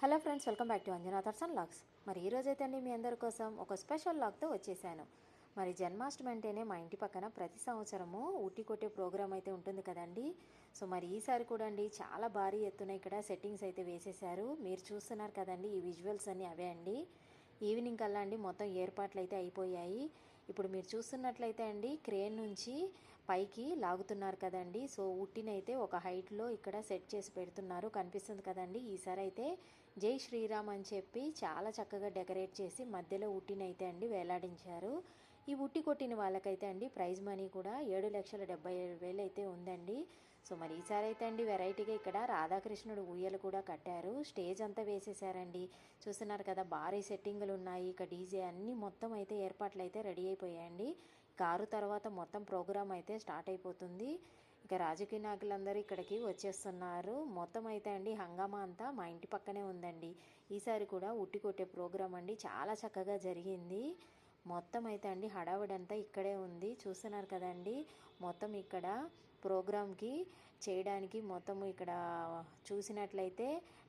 Hello friends welcome back to Anjana Darshan logs. మరి ఈ రోజైతే అండి మీ అందరి కోసం ఒక స్పెషల్ లాగ్తో వచ్చేసాను. మరి జన్మాష్టమి అంటేనే మా ఇంటి పక్కన ప్రతి సంవత్సరము ఊటీ కొట్టే ప్రోగ్రామ్ అయితే ఉంటుంది కదండి. సో మరి ఈసారి కూడా అండి చాలా భారీ ఎత్తున ఇక్కడ సెట్టింగ్స్ అయితే వేసేసారు మీరు చూస్తున్నారు కదండి ఈ విజువల్స్ అన్నీ అవే అండి. ఈవినింగ్ కల్లా అండి మొత్తం ఏర్పాట్లు అయితే అయిపోయాయి. ఇప్పుడు మీరు చూస్తున్నట్లయితే అండి క్రేన్ నుంచి పైకి లాగుతున్నారు కదండి. సో ఉట్టినైతే ఒక హైట్లో ఇక్కడ సెట్ చేసి పెడుతున్నారు. కనిపిస్తుంది కదండి. ఈసారి అయితే జై శ్రీరామ్ అని చెప్పి చాలా చక్కగా డెకరేట్ చేసి మధ్యలో ఉట్టినైతే అండి వేలాడించారు. ఈ ఉట్టి కొట్టిన వాళ్ళకైతే అండి ప్రైజ్ మనీ కూడా ఏడు లక్షల డెబ్బై ఏడు వేలు అయితే ఉందండి. సో మరి ఈసారి అయితే అండి వెరైటీగా ఇక్కడ రాధాకృష్ణుడు ఊయలు కూడా కట్టారు. స్టేజ్ అంతా వేసేసారండి. చూస్తున్నారు కదా భారీ సెట్టింగులు ఉన్నాయి. ఇక డీజే అన్నీ మొత్తం అయితే ఏర్పాట్లు అయితే రెడీ అయిపోయాయండి. కారు తర్వాత మొత్తం ప్రోగ్రామ్ అయితే స్టార్ట్ అయిపోతుంది. ఇక రాజకీయ నాయకులందరూ ఇక్కడికి వచ్చేస్తున్నారు. మొత్తం అయితే అండి హంగామా అంతా మా ఇంటి పక్కనే ఉందండి. ఈసారి కూడా ఉట్టి కొట్టే ప్రోగ్రామ్ అండి. చాలా చక్కగా జరిగింది. మొత్తం అయితే అండి హడావిడంతా ఇక్కడే ఉంది. చూస్తున్నారు కదండి మొత్తం ఇక్కడ ప్రోగ్రామ్కి చేయడానికి మొత్తం ఇక్కడ చూసినట్లయితే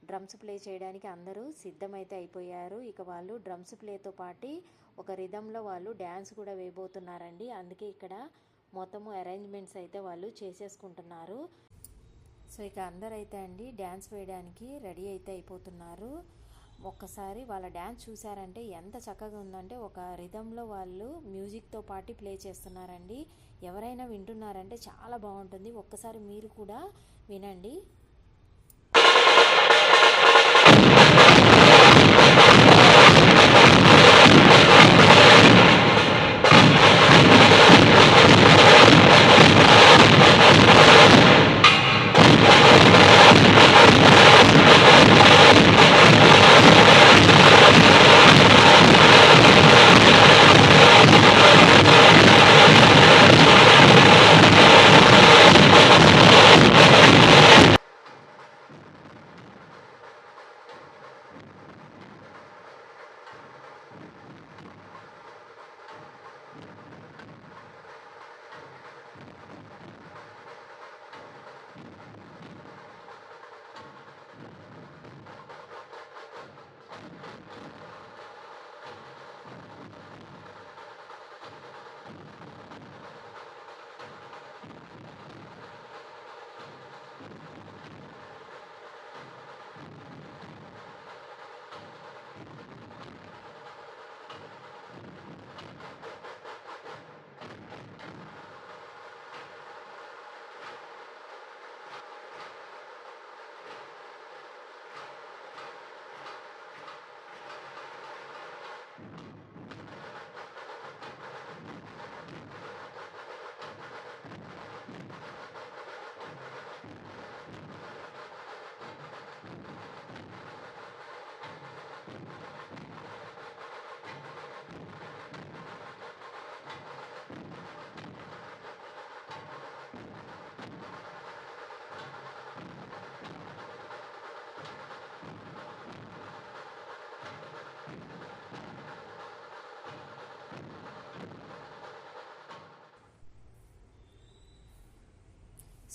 డ్రమ్స్ ప్లే చేయడానికి అందరూ సిద్ధమైతే అయిపోయారు. ఇక వాళ్ళు డ్రమ్స్ ప్లేతో పాటు ఒక రిధంలో వాళ్ళు డ్యాన్స్ కూడా వేయబోతున్నారండి. అందుకే ఇక్కడ మొత్తము అరేంజ్మెంట్స్ అయితే వాళ్ళు చేసేసుకుంటున్నారు. సో ఇక అందరైతే అండి డ్యాన్స్ వేయడానికి రెడీ అయితే అయిపోతున్నారు. ఒక్కసారి వాళ్ళ డ్యాన్స్ చూసారంటే ఎంత చక్కగా ఉందంటే ఒక రిధంలో వాళ్ళు మ్యూజిక్తో పాటు ప్లే చేస్తున్నారండి. ఎవరైనా వింటున్నారంటే చాలా బాగుంటుంది. ఒక్కసారి మీరు కూడా వినండి.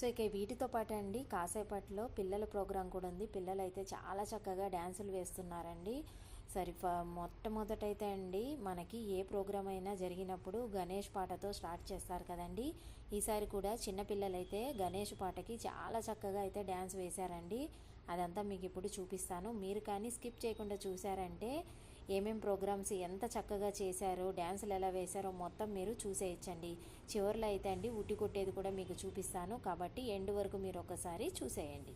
సో ఇక వీటితో పాటు అండి కాసేపట్లో పిల్లల ప్రోగ్రాం కూడా ఉంది. పిల్లలు అయితే చాలా చక్కగా డ్యాన్సులు వేస్తున్నారండి. సరే మొట్టమొదటైతే అండి మనకి ఏ ప్రోగ్రాం అయినా జరిగినప్పుడు గణేష్ పాటతో స్టార్ట్ చేస్తారు కదండి. ఈసారి కూడా చిన్నపిల్లలైతే గణేష్ పాటకి చాలా చక్కగా అయితే డ్యాన్స్ వేశారండి. అదంతా మీకు ఇప్పుడు చూపిస్తాను. మీరు కానీ స్కిప్ చేయకుండా చూసారంటే ఏమేం ప్రోగ్రామ్స్ ఎంత చక్కగా చేశారో డ్యాన్సులు ఎలా వేశారో మొత్తం మీరు చూసేయచ్చండి. చివరిలో అయితే అండి ఉట్టి కొట్టేది కూడా మీకు చూపిస్తాను. కాబట్టి ఎండ్ వరకు మీరు ఒకసారి చూసేయండి.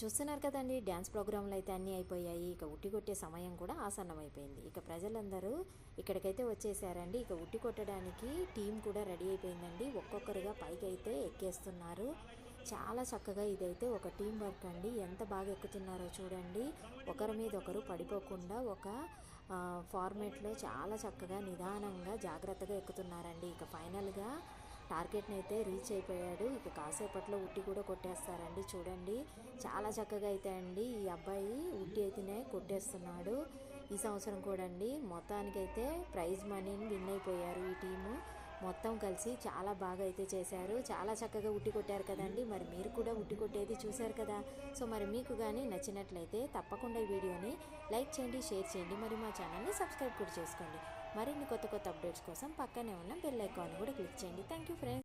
చూస్తున్నారు కదండి డ్యాన్స్ ప్రోగ్రాంలు అయితే అన్నీ అయిపోయాయి. ఇక ఉట్టి కొట్టే సమయం కూడా ఆసన్నమైపోయింది. ఇక ప్రజలందరూ ఇక్కడికైతే వచ్చేసారండి. ఇక ఉట్టి కొట్టడానికి టీం కూడా రెడీ అయిపోయిందండి. ఒక్కొక్కరుగా పైకి అయితే ఎక్కేస్తున్నారు. చాలా చక్కగా ఇదైతే ఒక టీం వర్క్ అండి. ఎంత బాగా ఎక్కుతున్నారో చూడండి. ఒకరి మీద ఒకరు పడిపోకుండా ఒక ఫార్మేట్లో చాలా చక్కగా నిదానంగా జాగ్రత్తగా ఎక్కుతున్నారండి. ఇక ఫైనల్గా టార్గెట్ని అయితే రీచ్ అయిపోయాడు. ఇక కాసేపట్లో ఉట్టి కూడా కొట్టేస్తారండి. చూడండి. చాలా చక్కగా అయితే అండి ఈ అబ్బాయి. ఉట్టి అయితేనే కొట్టేస్తున్నాడు. ఈ సంవత్సరం కూడా అండి మొత్తానికైతే ప్రైజ్ మనీని విన్ అయిపోయారు ఈ టీము. మొత్తం కలిసి చాలా బాగా అయితే చేశారు. చాలా చక్కగా ఉట్టి కొట్టారు కదండి. మరి మీరు కూడా ఉట్టి కొట్టేది చూశారు కదా. సో మరి మీకు కానీ నచ్చినట్లయితే తప్పకుండా ఈ వీడియోని లైక్ చేయండి షేర్ చేయండి. మరి మా ఛానల్ని సబ్స్క్రైబ్ కూడా చేసుకోండి. మరిన్ని కొత్త కొత్త అప్డేట్స్ కోసం పక్కనే ఉన్న బెల్ ఐకాన్ కూడా క్లిక్ చేయండి. Thank you friends